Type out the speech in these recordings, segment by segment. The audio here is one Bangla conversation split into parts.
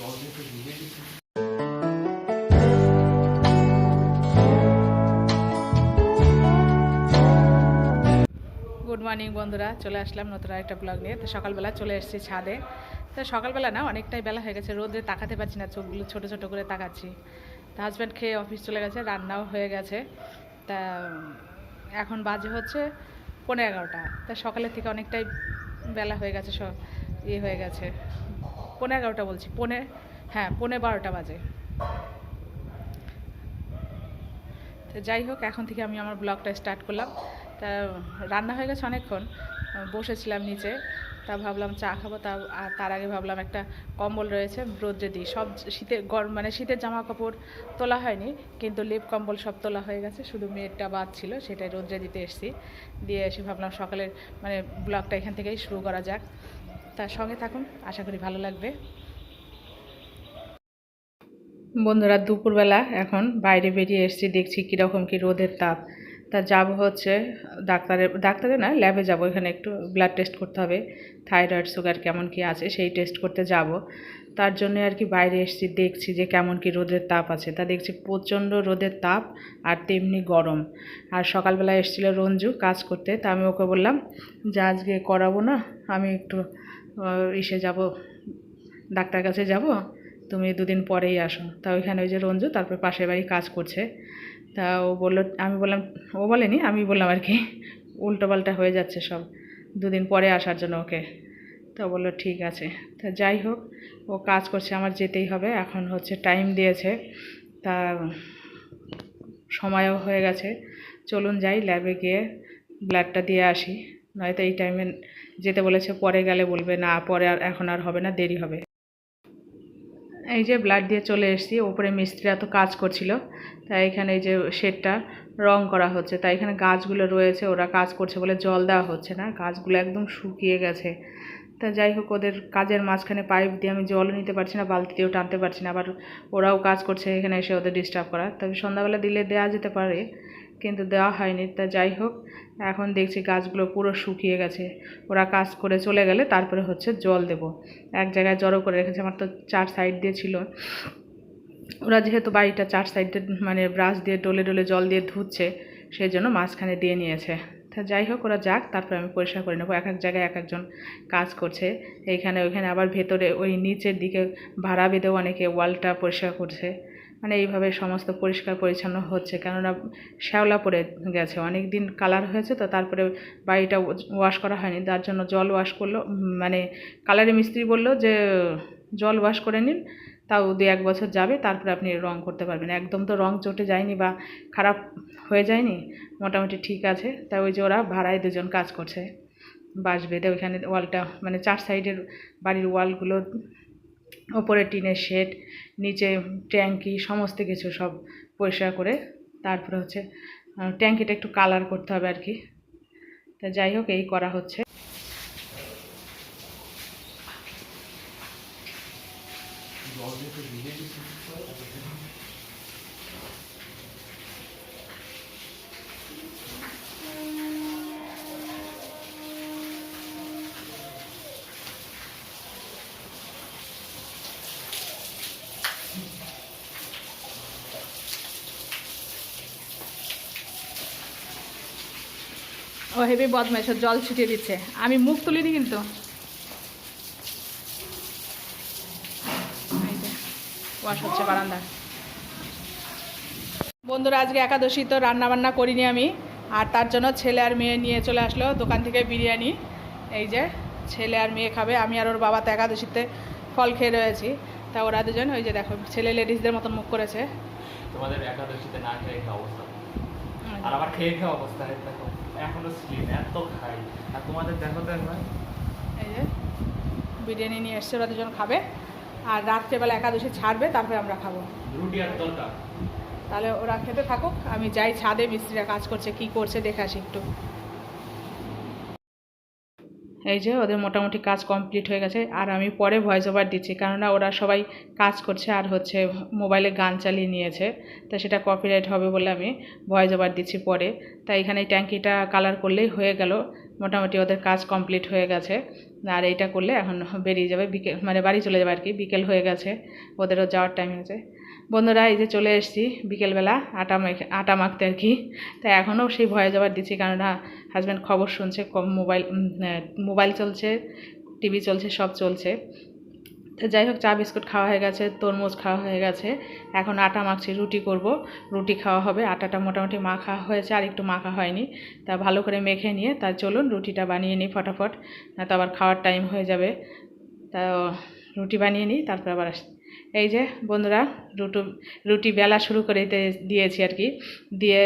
গুড মর্নিং বন্ধুরা। চলে আসলাম নতুন একটা ব্লগ নিয়ে। তো সকালবেলা চলে এসেছি ছাদে। তো সকালবেলা না, অনেকটাই বেলা হয়ে গেছে। রোদে তাকাতে পারছি না, চোখগুলো ছোটো ছোটো করে তাকাচ্ছি। তা হাজব্যান্ড খেয়ে অফিস চলে গেছে, রান্নাও হয়ে গেছে। তা, এখন বাজে হচ্ছে পনেরো এগারোটা। তা সকালের থেকে অনেকটাই বেলা হয়ে গেছে, সব ইয়ে হয়ে গেছে। পনেরো এগারোটা বলছি, পনে হ্যাঁ পনে বারোটা বাজে। তো যাই হোক, এখন থেকে আমি আমার ব্লগটা স্টার্ট করলাম। তা রান্না হয়ে গেছে অনেকক্ষণ, বসেছিলাম নিচে, তা ভাবলাম চা খাব, তা তার আগে ভাবলাম একটা কম্বল রয়েছে, রোদ্রে দিই। সব শীতে গরম মানে শীতের জামা কাপড় তোলা হয়নি, কিন্তু লেপ কম্বল সব তোলা হয়ে গেছে, শুধু মেয়েরটা বাদ ছিল, সেটাই রোদ্রে দিতে এসেছি। দিয়ে এসে ভাবলাম সকালের মানে ব্লগটা এখান থেকেই শুরু করা যাক। তার সঙ্গে থাকুন, আশা করি ভালো লাগবে। বন্ধুরা, দুপুরবেলা এখন বাইরে বেরিয়ে এসেছি, দেখছি কীরকম কী রোদের তাপ। তা যাব হচ্ছে ডাক্তারের ডাক্তারে না ল্যাবে যাব, এখানে একটু ব্লাড টেস্ট করতে হবে থাইরয়েড সুগার কেমন কি আছে সেই টেস্ট করতে যাব। তার জন্য আর কি বাইরে এসেছি, দেখছি যে কেমন কি রোদের তাপ আছে। তা দেখছি প্রচণ্ড রোদের তাপ আর তেমনি গরম। আর সকালবেলা এসেছিল রঞ্জু কাজ করতে, তা আমি ওকে বললাম যে আজকে করাবো না, আমি একটু ইসে যাব, ডাক্তার কাছে যাব, তুমি দুদিন পরেই আসো। তা ওইখানে ওই যে রঞ্জু, তারপর পাশের বাড়ি কাজ করছে। তা ও বলল, আমি বললাম, ও বলেনি, আমি বললাম আর কি উল্টোপাল্টা হয়ে যাচ্ছে সব, দুদিন পরে আসার জন্য ওকে। তো বলল, ঠিক আছে। তা যাই হোক, ও কাজ করছে, আমার যেতেই হবে, এখন হচ্ছে টাইম দিয়েছে। তা সময়ও হয়ে গেছে। চলুন যাই ল্যাবে গিয়ে ব্লাডটা দিয়ে আসি, নয়তো এই টাইমে যেতে বলেছে, পরে গেলে বলবে, না, পরে আর এখন আর হবে না, দেরি হবে। এই যে ব্লাড দিয়ে চলে এসেছি, ওপরে মিস্ত্রিরা তো কাজ করছিল, তাই এখানে এই যে শেডটা রং করা হচ্ছে, তাই এখানে গাছগুলো রয়েছে, ওরা কাজ করছে বলে জল দেওয়া হচ্ছে না, গাছগুলো একদম শুকিয়ে গেছে। তা যাই হোক, ওদের কাজের মাঝখানে পাইপ দিয়ে আমি জলও নিতে পারছি না, বালতি দিয়েও টানতে পারছি না, আবার ওরাও কাজ করছে এখানে এসে ওদের ডিস্টার্ব করা। তবে সন্ধ্যাবেলা দিলে দেওয়া যেতে পারে কিন্তু দেওয়া হয়নি, তা যাই হোক, এখন দেখছি গাছগুলো পুরো শুকিয়ে গেছে। ওরা কাজ করে চলে গেলে তারপরে হচ্ছে জল দেব। এক জায়গায় জড়ো করে রেখেছে, আমার তো চার সাইড দিয়ে ছিল। ওরা যেহেতু বাড়িটা চার সাইডে মানে ব্রাশ দিয়ে, ডলে ডলে জল দিয়ে ধুচ্ছে সেই জন্য মাঝখানে দিয়ে নিয়েছে। তা যাই হোক, ওরা যাক, তারপরে আমি পরিষ্কার করে নেব। এক এক জায়গায় এক একজন কাজ করছে। এইখানে ওইখানে আবার ভেতরে, ওই নিচের দিকে ভাড়া বেঁধেও অনেকে ওয়ালটা পরিষ্কার করছে। মানে এইভাবে সমস্ত পরিষ্কার পরিচ্ছন্ন হচ্ছে। কেননা শ্যাওলা পড়ে গেছে অনেক দিন কালার হয়েছে তো তারপরে বাড়িটা ওয়াশ করা হয়নি। তার জন্য জল ওয়াশ করল মানে কালারের মিস্ত্রি বলল যে, জল ওয়াশ করে নিন, তাও দু এক বছর যাবে, তারপরে আপনি রং করতে পারবেন। একদম তো রং চটে যায়নি বা খারাপ হয়ে যায়নি, মোটামুটি ঠিক আছে। তাই ওই যে ওরা ভাড়ায় দুজন কাজ করছে, বাঁশ বেঁধে ওইখানে ওয়ালটা মানে চার সাইডের বাড়ির ওয়ালগুলো ওপরে টিনের শেড, নিচে ট্যাঙ্কি, সমস্ত কিছু সব পরিষ্কার করে তারপরে হচ্ছে ট্যাঙ্কিটা একটু কালার করতে হবে আর কি তা যাই হোক, এই করা হচ্ছে। ও হেভি বদমাইশ জল ছিটিয়ে দিচ্ছে। আমি মুখ তুলিনি কিন্তু। ওয়াশ হচ্ছে বারান্দা। বন্ধুরা আজকে একাদশী তো রান্না বান্না করিনি আমি। আর তার জন্য ছেলে আর মেয়ে নিয়ে চলে আসলো দোকান থেকে বিরিয়ানি। এই যে ছেলে আর মেয়ে খাবে। আমি আর ওর বাবা তো একাদশীতে ফল খেয়ে রয়েছি। তা ওরা দুজন ওই যে দেখো ছেলে লেডিসদের মতন মুখ করেছে। তোমাদের একাদশীতে না খেয়ে অবস্থা? আর আবার খেয়ে খাওয়া অবস্থা? দেখো। এখনও স্লিম এত খাই। আর তোমাদের দেখো তো একবার। এই যে বিরিয়ানি নিয়ে এসছে ওরা দুজন খাবে। আর রাত্রেবেলা একাদশী ছাড়বে তারপরে আমরা খাব। রুটি আর তরকা তাহলে ওরা খেতে থাকুক আমি যাই ছাদে মিস্ত্রিরা কাজ করছে কি করছে দেখে আসি একটু। এই যে ওদের মোটামুটি কাজ কমপ্লিট হয়ে গেছে। আর আমি পরে ভয়েস ওভার দিচ্ছি, কেননা ওরা সবাই কাজ করছে আর হচ্ছে মোবাইলে গান চালিয়ে নিয়েছে। তা সেটা কপিরাইট হবে বলে আমি ভয়েস ওভার দিচ্ছি পরে। তাই এখানে ট্যাঙ্কিটা কালার করলেই হয়ে গেল। মোটামুটি ওদের কাজ কমপ্লিট হয়ে গেছে। আর এইটা করলে এখন বেরিয়ে যাবে, বিকেল মানে বাড়ি চলে যাবে আর কি, বিকেল হয়ে গেছে, ওদেরও যাওয়ার টাইম হয়েছে। বন্ধুরা, এই যে চলে এসেছি, বিকেলবেলা আটা মেখে, আটা মাখতে আর কি। তাই এখনও সেই ভয়ে যাবার দিচ্ছি, কেননা হাজব্যান্ড খবর শুনছে মোবাইল মোবাইল চলছে টিভি চলছে, সব চলছে। যাই হোক, চা, বিস্কুট খাওয়া হয়ে গেছে, তরমুজ খাওয়া হয়ে গেছে। এখন আটা মাখছি, রুটি করব। রুটি খাওয়া হবে, আটাটা মোটামুটি মাখা হয়েছে, আর একটু মাখা হয়নি। তা ভালো করে মেখে নিয়ে, তা চলুন, রুটিটা বানিয়ে নিই ফটাফট। না তো আবার খাওয়ার টাইম হয়ে যাবে। তা রুটি বানিয়ে নিই, তারপর আবার এই যে বন্ধুরা রুটু, রুটি বেলা শুরু করে দিয়েছি আর কি। দিয়ে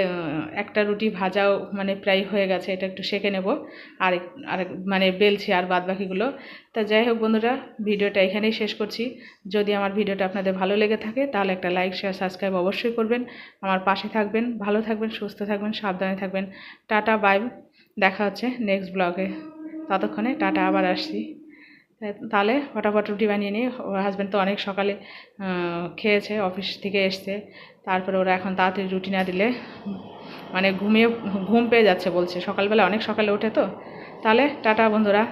একটা রুটি ভাজাও মানে প্রায় হয়ে গেছে, এটা একটু সেঁকে নেব। আর আর মানে বেলছি আর বাদ বাকিগুলো তা যাই হোক বন্ধুরা, ভিডিওটা এখানেই শেষ করছি। যদি আমার ভিডিওটা আপনাদের ভালো লেগে থাকে, তাহলে একটা লাইক, শেয়ার, সাবস্ক্রাইব অবশ্যই করবেন। আমার পাশে থাকবেন, ভালো থাকবেন, সুস্থ থাকবেন, সাবধানে থাকবেন। টাটা, বাই, দেখা হচ্ছে নেক্সট ব্লগে। ততক্ষণে টাটা, আবার আসছি। তাহলে ফটাফট রুটি বানিয়ে নিই ওর হাজব্যান্ড তো অনেক সকালে খেয়েছে অফিস থেকে এসছে। তারপরে ওরা এখন তাড়াতাড়ি রুটি না দিলে মানে ঘুমিয়ে, ঘুম পেয়ে যাচ্ছে বলছে। সকালবেলা অনেক সকালে ওঠে তো। তাহলে টাটা বন্ধুরা।